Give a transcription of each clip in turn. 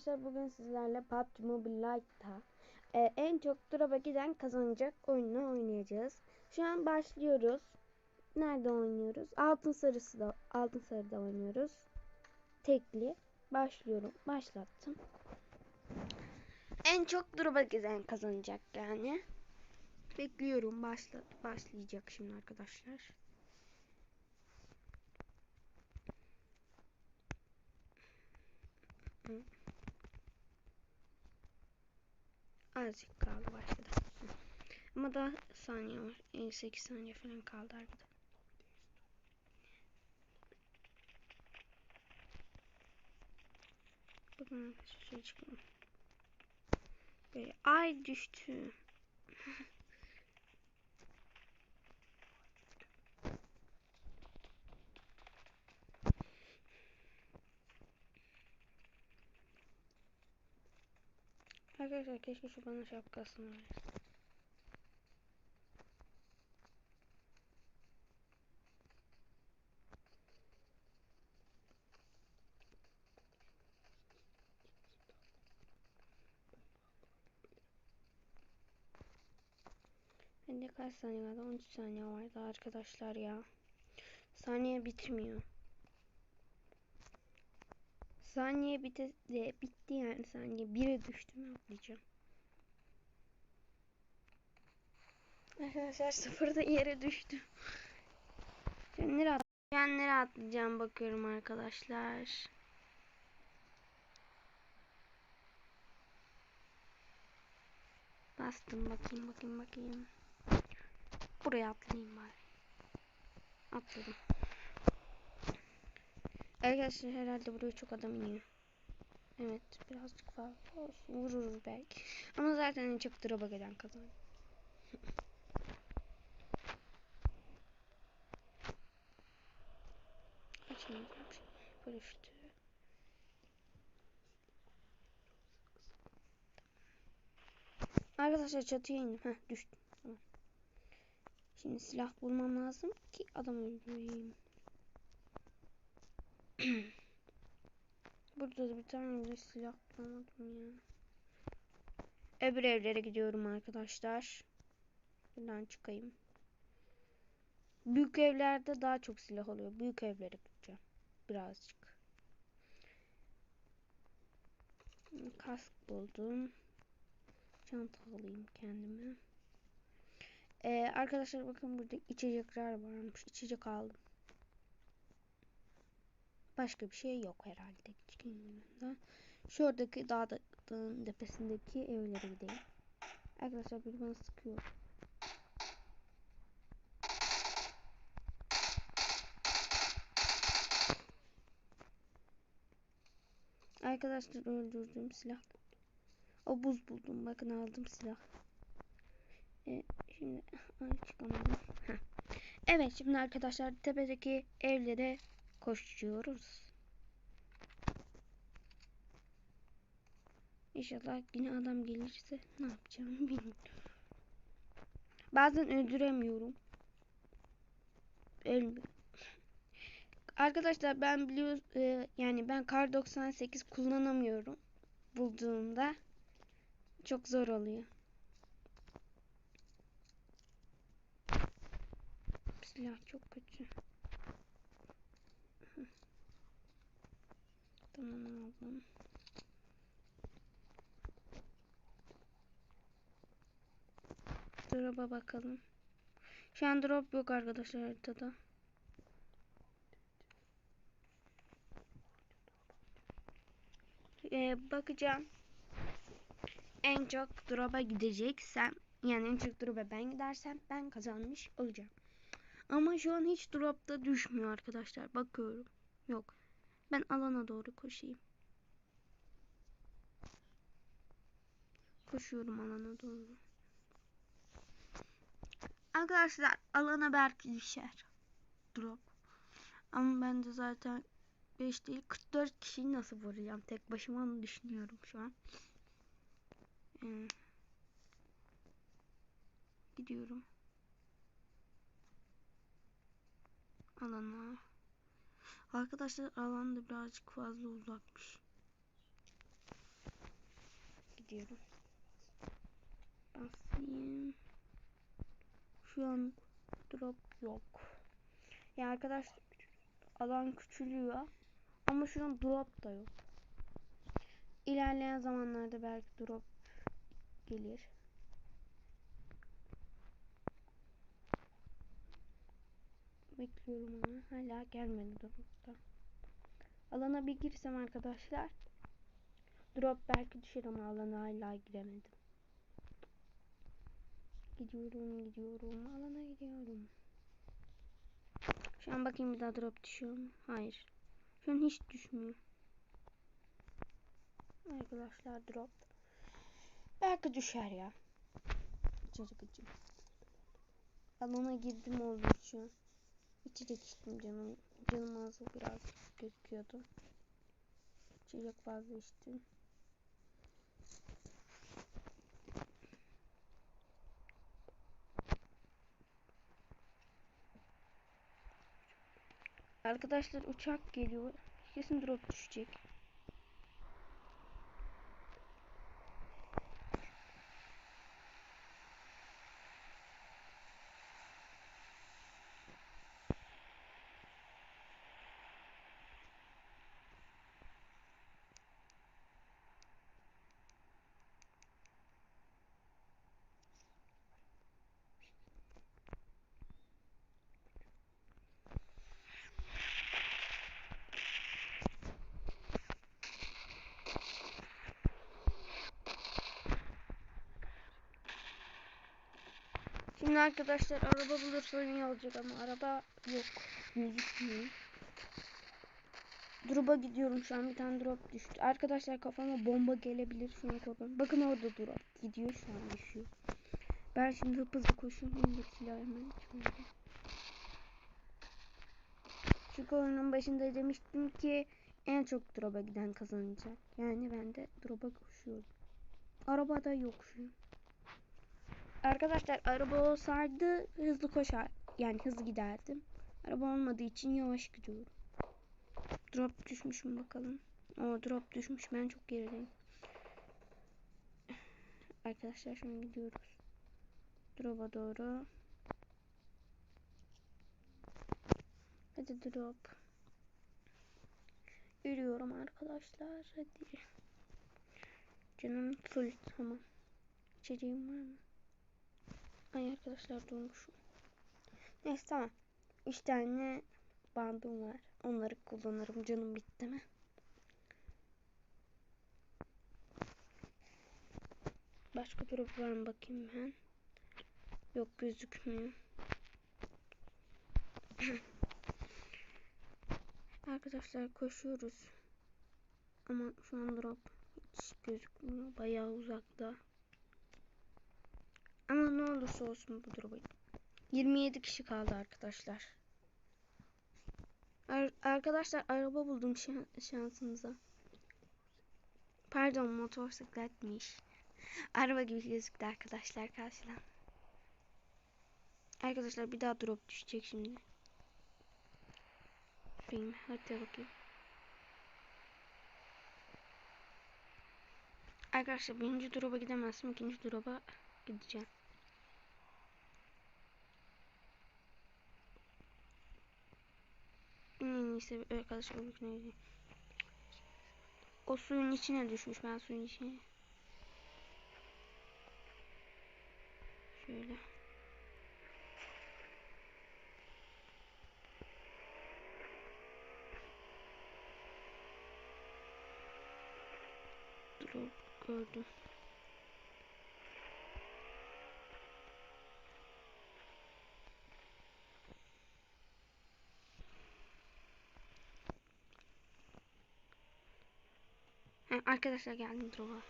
arkadaşlar bugün sizlerle PUBG Mobile Lite'da e, en çok drop'a giden kazanacak oyunu oynayacağız. Şu an başlıyoruz. Nerede oynuyoruz? Altın sarısı da altın sarıda oynuyoruz. Tekli. Başlıyorum. Başlattım. En çok drop'a giden kazanacak yani. Bekliyorum. Başla başlayacak şimdi arkadaşlar. Azıcık kaldı başladı. Ama daha saniye var. 58 saniye falan kaldı arkada. Bakın arkadaşlar şöyle çıkalım. Böyle ay düştü. Arkadaşlar keşke şu bana şapkasını versin. Bende kaç saniye kaldı? 13 saniye vardı arkadaşlar ya. Saniye bitmiyor. Saniye bitti de bitti yani saniye. Bire düştüm atlayacağım. Arkadaşlar sıfırda yere düştüm. Şimdi nereye, at yani nereye atlayacağım bakıyorum arkadaşlar. Bastım bakayım bakayım bakayım. Buraya atlayayım bari. Atladım. Arkadaşlar herhalde buraya çok adam iniyor. Evet birazcık fazla olsun. Vururuz belki. Ama zaten en çok drop'a gelen kazanıyor. Şimdi bölüştü. Arkadaşlar çatıya indim. Heh düştüm. Tamam. Şimdi silah bulmam lazım ki adam öldüreyim. Burada da bir tane bile silah bulamadım ya. Öbür evlere gidiyorum arkadaşlar. Buradan çıkayım. Büyük evlerde daha çok silah oluyor. Büyük evlere gideceğim. Birazcık. Kask buldum. Çanta alayım kendime. Ee, arkadaşlar bakın burada içecekler varmış. İçecek aldım. Başka bir şey yok herhalde. Çıkın Şuradaki dağ dağın tepesindeki evlere gidelim. Arkadaşlar bir bana sıkıyor. Arkadaşlar öldürdüğüm silah. O buz buldum. Bakın aldım silah. Ee, şimdi ay çıkamadım. Heh. Evet şimdi arkadaşlar tepedeki evlere koşuyoruz. İnşallah yine adam gelirse ne yapacağım bilmiyorum. Bazen öldüremiyorum. Ölmüyor. Arkadaşlar ben biliyoruz e, yani ben kar 98 kullanamıyorum bulduğumda çok zor oluyor. Silah çok kötü. Tamam aldım. Drop'a bakalım. Şu an drop yok arkadaşlar haritada. Ee, bakacağım. En çok drop'a gideceksem yani en çok drop'a ben gidersem ben kazanmış olacağım. Ama şu an hiç drop'ta düşmüyor arkadaşlar. Bakıyorum. Yok. Ben alana doğru koşayım. Koşuyorum alana doğru. Arkadaşlar alana belki düşer. Drop. Ama ben de zaten 5 değil 44 kişiyi nasıl vuracağım tek başıma onu düşünüyorum şu an. Ee, gidiyorum. Alana. Arkadaşlar alan da birazcık fazla uzakmış. gidiyorum. Basayım. Şu an drop yok. Ya arkadaş alan küçülüyor. Ama şu an drop da yok. İlerleyen zamanlarda belki drop gelir. Bekliyorum ama hala gelmedi dropta. Alana bir girsem arkadaşlar drop belki düşer ama alana hala giremedim. Gidiyorum gidiyorum alana gidiyorum. Şu an bakayım bir daha drop düşüyor mu? Hayır. Şu an hiç düşmüyor. Arkadaşlar drop. Belki düşer ya. İçeri gıcım. Alana girdim oldu şu an. İçecek içtim canım. Canım ağzı biraz gözüküyordu. İçecek fazla içtim. Arkadaşlar uçak geliyor. Kesin drop düşecek. Şimdi arkadaşlar araba bulursa iyi olacak ama araba yok. Gözükmüyor. Drop'a gidiyorum şu an bir tane drop düştü. Arkadaşlar kafama bomba gelebilir şu an korkuyorum. Bakın orada drop gidiyor şu an düşüyor. Ben şimdi hızlı koşuyorum. Benim de silah hemen şöyle. Çünkü oyunun başında demiştim ki en çok drop'a giden kazanacak. Yani ben de drop'a koşuyorum. Arabada yok şu an. Arkadaşlar araba olsaydı hızlı koşar. Yani hızlı giderdim. Araba olmadığı için yavaş gidiyorum. Drop düşmüş mü bakalım. O drop düşmüş. Ben çok gerideyim. Arkadaşlar şimdi gidiyoruz. Drop'a doğru. Hadi drop. Yürüyorum arkadaşlar. Hadi. Canım full. Tamam. İçeceğim var mı? Ay arkadaşlar durmuşum. Neyse tamam. 3 tane bandım var. Onları kullanırım. Canım bitti mi? Başka drop var mı bakayım ben. Yok gözükmüyor. Arkadaşlar koşuyoruz. Ama şu an drop hiç gözükmüyor. Bayağı uzakta. Ama ne olursa olsun bu drop'a 27 kişi kaldı arkadaşlar. Ar arkadaşlar araba buldum şan şansınıza. Pardon motosikletmiş. Araba gibi gözüktü arkadaşlar karşıdan. Arkadaşlar bir daha drop düşecek şimdi. Şurayım haritaya bakayım. Arkadaşlar birinci drop'a gidemezsin. ikinci drop'a gideceğim. İyisi arkadaşlar öbürküne O suyun içine düşmüş. Ben suyun içine. Şöyle. Dur gördüm. Ha, arkadaşlar geldim drop'a.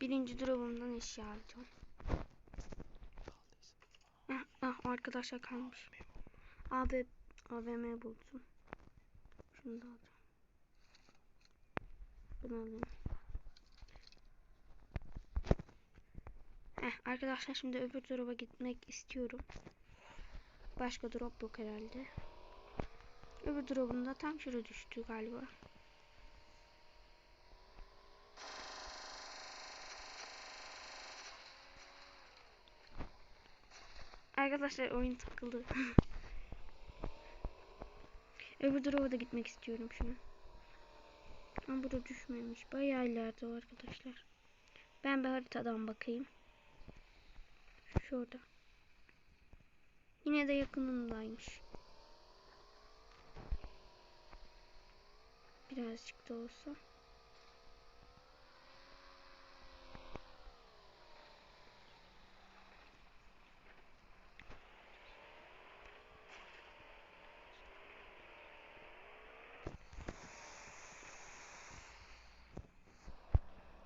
Birinci drop'umdan eşya alacağım. Ah, ah arkadaşlar kalmış. Abi AVM buldum. Şunu da alacağım. Bunu alayım. Heh, arkadaşlar şimdi öbür drop'a gitmek istiyorum. Başka drop yok herhalde. Öbür drop'unda tam şuraya düştü galiba. Arkadaşlar oyun takıldı. Öbür drop'a da gitmek istiyorum şuna. Ama burada düşmemiş. Bayağı ileride o arkadaşlar. Ben bir haritadan bakayım. Şurada. Yine de yakınındaymış. Birazcık da olsa.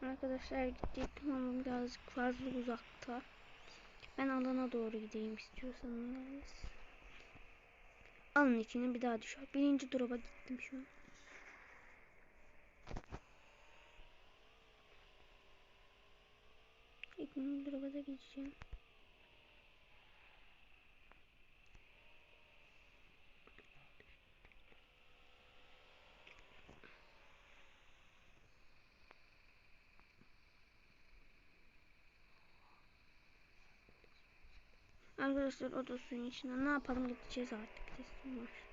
Arkadaşlar gidecektim ama birazcık fazla uzakta. Ben alana doğru gideyim istiyorsanız. Alın içine bir daha düşer. Birinci drop'a gittim şu an. İkinci drop'a da gideceğim. Arkadaşlar o da içine. Ne yapalım gideceğiz artık. Teslim var.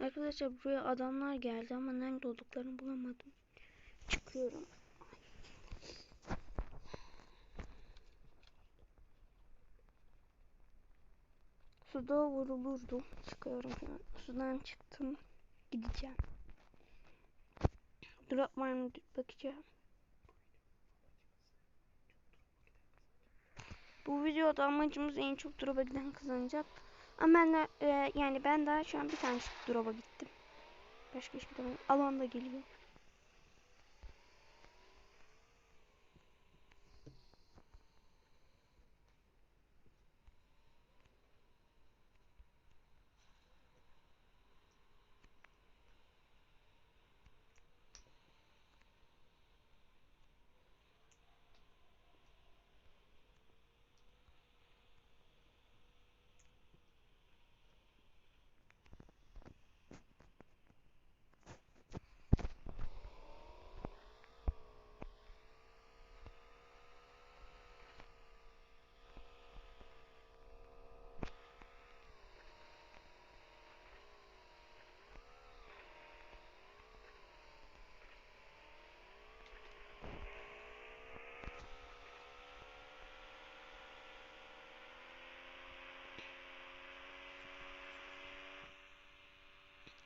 Arkadaşlar buraya adamlar geldi ama nerede olduklarını bulamadım. Çıkıyorum. Suda vurulurdum. Çıkıyorum an. Sudan çıktım. Gideceğim. Drop var bakacağım. Bu videoda amacımız en çok drop'a giden kazanacak. Ama ben de, e, yani ben daha şu an bir tane drop'a gittim. Başka hiçbir zaman. Alan da geliyor.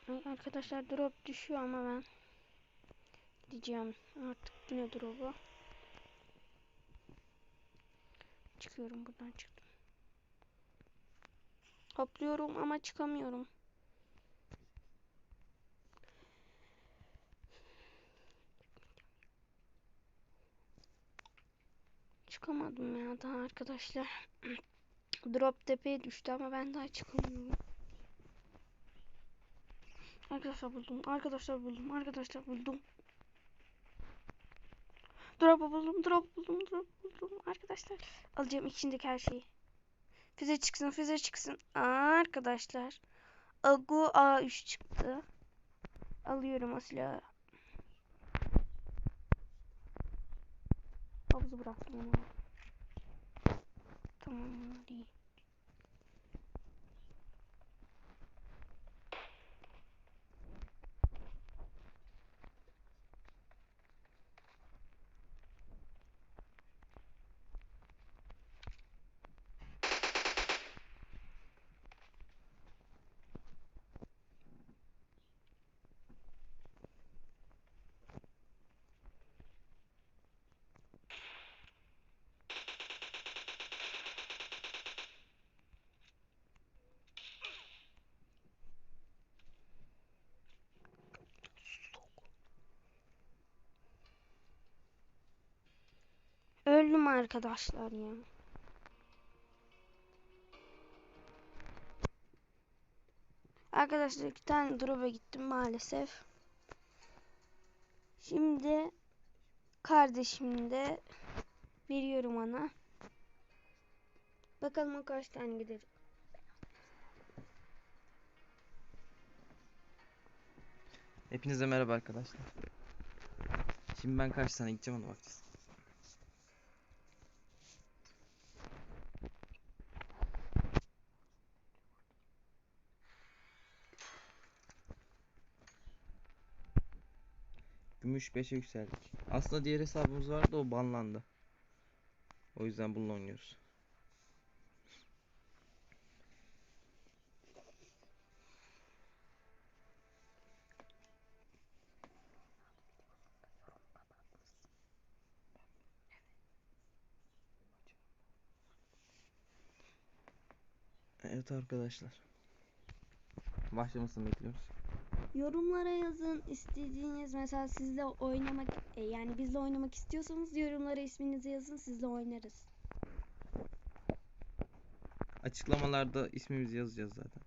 Ay arkadaşlar drop düşüyor ama ben gideceğim artık yine drop'a. Çıkıyorum buradan çıktım. Hopluyorum ama çıkamıyorum. Çıkamadım ya daha arkadaşlar. Drop tepeye düştü ama ben daha çıkamıyorum. Arkadaşlar buldum. Arkadaşlar buldum. Arkadaşlar buldum. Drop buldum. Drop buldum. Drop buldum. Arkadaşlar alacağım içindeki her şeyi. Füze çıksın. Füze çıksın. Arkadaşlar. Agu A3 çıktı. Alıyorum o silahı. Havuzu bıraktım. Tamam bunlar arkadaşlar ya. Arkadaşlar iki tane drop'a gittim maalesef. Şimdi kardeşim de veriyorum ona. Bakalım kaç tane gidecek. Hepinize merhaba arkadaşlar. Şimdi ben kaç tane gideceğim ona bakacağız. Gümüş 5'e yükseldik. Aslında diğer hesabımız vardı o banlandı. O yüzden bununla oynuyoruz. Evet arkadaşlar. Başlamasını bekliyoruz. Yorumlara yazın istediğiniz mesela sizle oynamak e, yani bizle oynamak istiyorsanız yorumlara isminizi yazın sizle oynarız. Açıklamalarda ismimizi yazacağız zaten.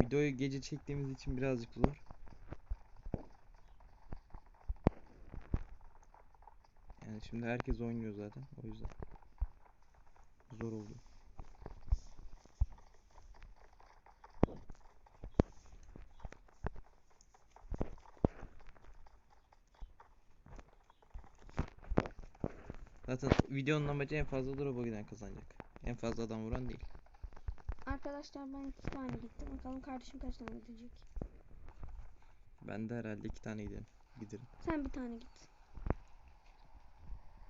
Videoyu gece çektiğimiz için birazcık zor. Yani şimdi herkes oynuyor zaten o yüzden zor oluyor. Zaten videonun amacı en fazla drop'a giden kazanacak. En fazla adam vuran değil. Arkadaşlar ben iki tane gittim. Bakalım kardeşim kaç tane gidecek. Ben de herhalde iki tane giderim. Giderim. Sen bir tane git.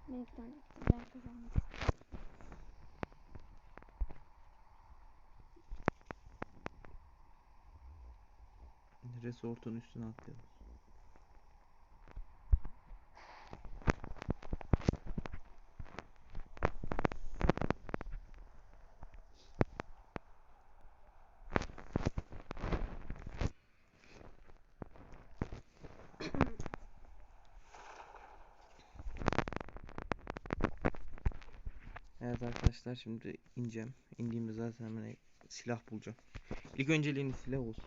Gittim. Ben kazandım. Resort'un üstüne atlayalım. Evet arkadaşlar şimdi ineceğim. İndiğimde zaten hemen silah bulacağım. İlk önceliğiniz silah olsun.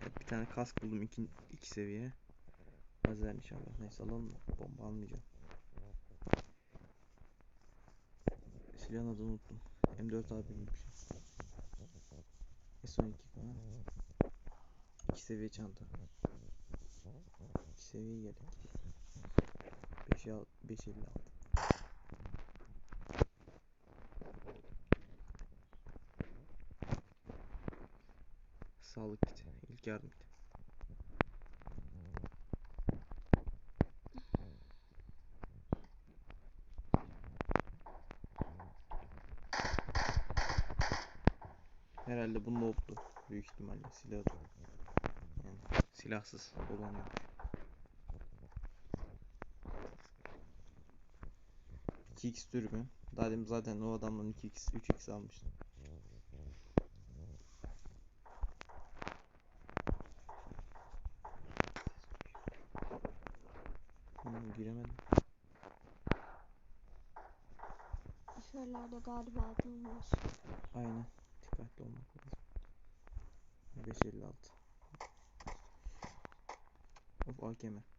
Evet, bir tane kask buldum iki, iki seviye. Lazer inşallah. Neyse alalım bomba almayacağım. Silahın adını unuttum. M4 abi bir şey. S12 falan. İki seviye çanta seviye gerek. 556. Sağlık kiti, ilk yardım kiti. Herhalde bu nobdu büyük ihtimalle silah yani silahsız olan yapmış. 2x dürbün. Daha zaten o adamdan 2x 3x almıştım. Hmm, giremedim. Şuralarda galiba adam var. Aynen. Dikkatli olmak lazım. 556. Of AKM.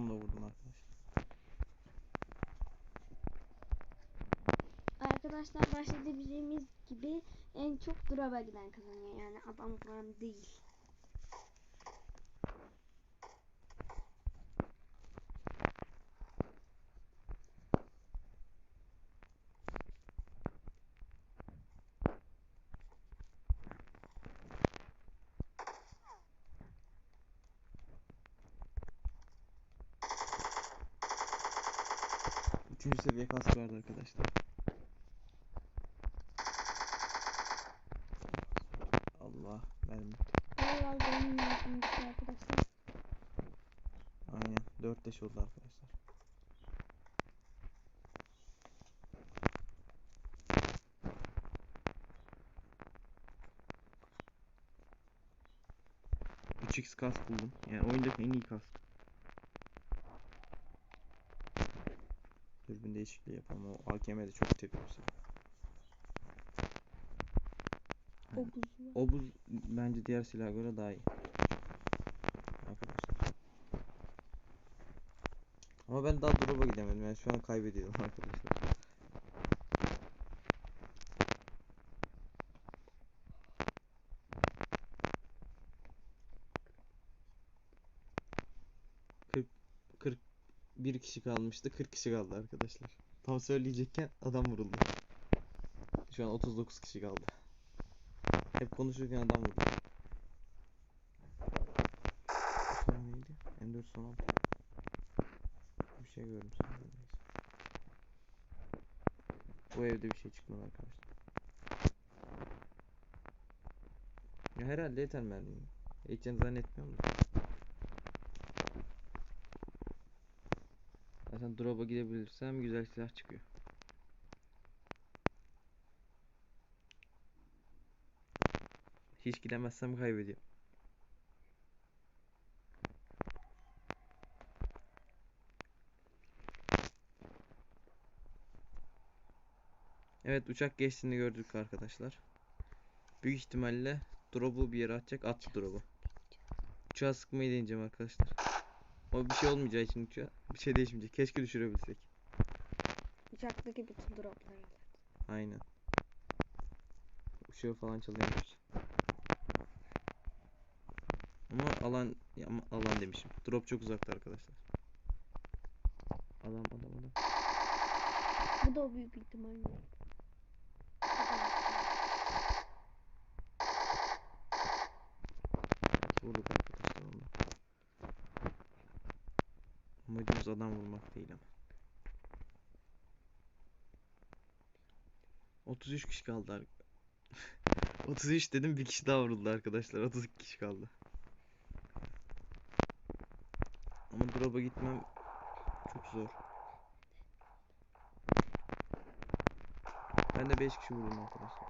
Onu da vurdum arkadaşlar. Arkadaşlar başta dediğimiz gibi en çok drop'a giden kazanıyor. Yani adam vuran değil. Üçüncü seviye kask vardı arkadaşlar. Kaldı onun altındaki arkadaşlar. Aynen. 4 leş oldu arkadaşlar. X kask buldum. Yani oyundaki en iyi kask. Dürbün değişikliği yapalım. O AKM'de çok tepkisi. O buzlu. Obuz bence diğer silaha göre daha iyi. Arkadaşlar. Ama ben daha drop'a gidemedim. Yani şu an kaybediyorum arkadaşlar. Bir kişi kalmıştı. 40 kişi kaldı arkadaşlar. Tam söyleyecekken adam vuruldu. Şu an 39 kişi kaldı. Hep konuşurken adam vurdu. An neydi? M4 son altı. Bir şey gördüm sanırım. Neyse. Bu evde bir şey çıkmadı arkadaşlar. Ya herhalde yeter mermi. Yeteceğini zannetmiyorum da. Zaten drop'a gidebilirsem güzel silah çıkıyor. Hiç gidemezsem kaybediyorum. Evet uçak geçtiğini gördük arkadaşlar. Büyük ihtimalle drop'u bir yere atacak. Attı drop'u. Uçağı sıkmayı deneyeceğim arkadaşlar. O bir şey olmayacağı için uçağa bir şey değişmeyecek. Keşke düşürebilsek. Uçaktaki bütün dropları. Aynen. Uçağı falan çalıyormuş. Ama alan ya alan demişim. Drop çok uzakta arkadaşlar. Adam adam adam. Bu da büyük ihtimalle. Vurduk arkadaşlar onu. Amacımız adam vurmak değil ama. 33 kişi kaldı. ar- 33 dedim bir kişi daha vuruldu arkadaşlar. 32 kişi kaldı. Ama drop'a gitmem çok zor. Ben de 5 kişi vurdum arkadaşlar.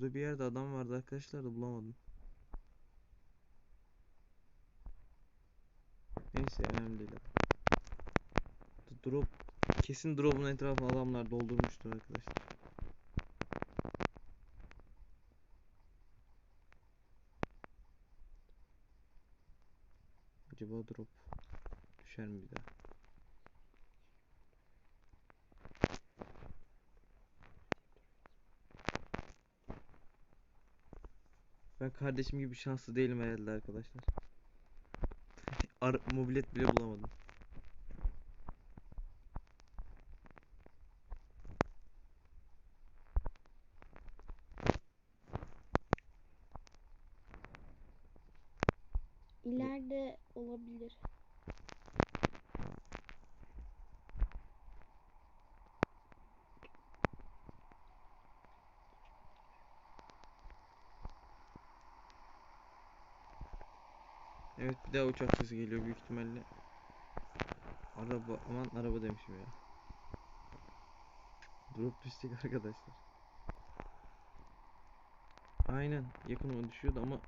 Burada bir yerde adam vardı arkadaşlar da bulamadım. Neyse önemli değil. Drop kesin drop'un etrafını adamlar doldurmuştur arkadaşlar. Acaba drop düşer mi bir daha? Ben kardeşim gibi şanslı değilim herhalde arkadaşlar. Ar mobilet bile bulamadım. İleride olabilir. Evet bir daha uçak sesi geliyor büyük ihtimalle. Araba aman araba demişim ya. Drop düşecek arkadaşlar. Aynen yakınıma düşüyordu ama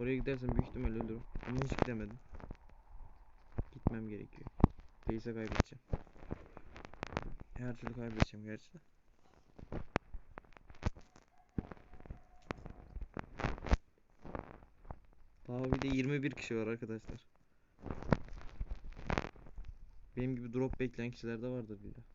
oraya gidersem büyük ihtimalle ölürüm. Ama hiç gidemedim. Gitmem gerekiyor. Değilse kaybedeceğim. Her türlü kaybedeceğim gerçi de. Daha bir de 21 kişi var arkadaşlar. Benim gibi drop bekleyen kişiler de vardır bir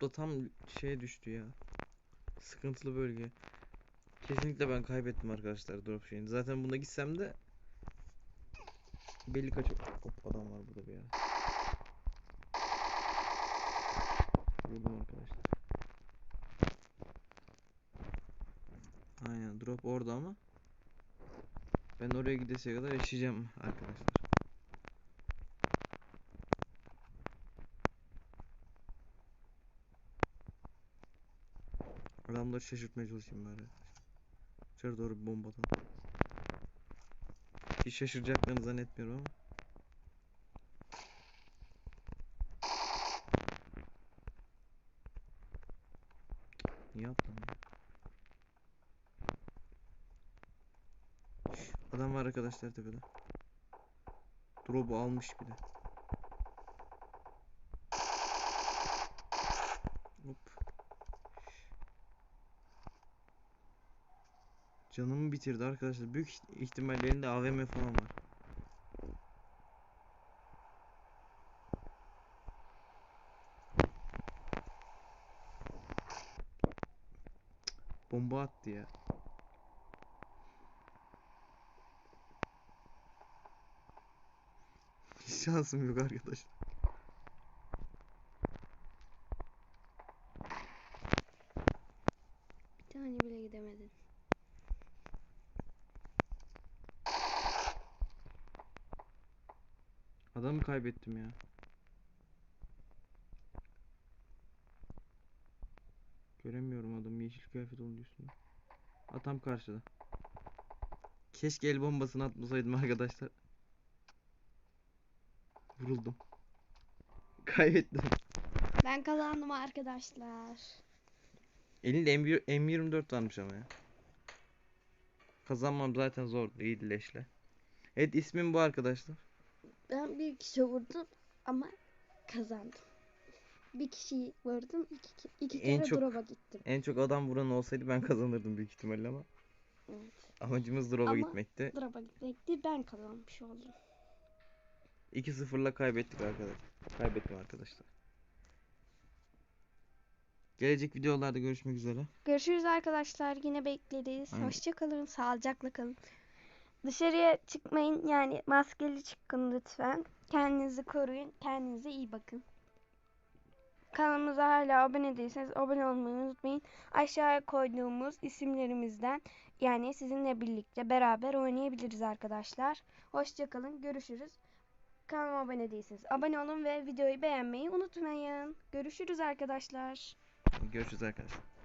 da tam şeye düştü ya. Sıkıntılı bölge. Kesinlikle ben kaybettim arkadaşlar drop şeyini. Zaten buna gitsem de belli kaç Hop adam var burada bir yere. Vurdum arkadaşlar. Aynen drop orada ama ben oraya gidesiye kadar yaşayacağım arkadaşlar. Adamları şaşırtmaya çalışayım bari. Dışarı doğru bir bomba atalım. Hiç şaşıracaklarını zannetmiyorum ama. Niye ya? Adam var arkadaşlar tepede. Drop'u almış bir de. Hop. Canımı bitirdi arkadaşlar. Büyük iht- ihtimalle elinde AVM falan var. Bomba attı ya. Hiç şansım yok arkadaşlar. Bir tane bile gidemedin. Adamı kaybettim ya. Göremiyorum adamı yeşil kıyafet olunca üstünde. Ha tam karşıda. Keşke el bombasını atmasaydım arkadaşlar. Vuruldum. Kaybettim. Ben kazandım arkadaşlar. Elinde M20 M24 varmış ama ya. Kazanmam zaten zor değil leşle. Evet ismim bu arkadaşlar. Ben bir kişi vurdum ama kazandım. Bir kişiyi vurdum, iki, iki En kere çok- drop'a gittim. En çok adam vuran olsaydı ben kazanırdım büyük ihtimalle ama. Evet. Amacımız drop'a Ama- gitmekti. Drop'a gitmekti, ben kazanmış oldum. 2-0'la kaybettik arkadaşlar. Kaybettim arkadaşlar. Gelecek videolarda görüşmek üzere. Görüşürüz arkadaşlar. Yine bekleriz. Aynen. Hoşça kalın, sağlıcakla kalın. Dışarıya çıkmayın yani maskeli çıkın lütfen. Kendinizi koruyun. Kendinize iyi bakın. Kanalımıza hala abone değilseniz abone olmayı unutmayın. Aşağıya koyduğumuz isimlerimizden yani sizinle birlikte beraber oynayabiliriz arkadaşlar. Hoşça kalın. Görüşürüz. Kanalıma abone değilseniz abone olun ve videoyu beğenmeyi unutmayın. Görüşürüz arkadaşlar. Görüşürüz arkadaşlar.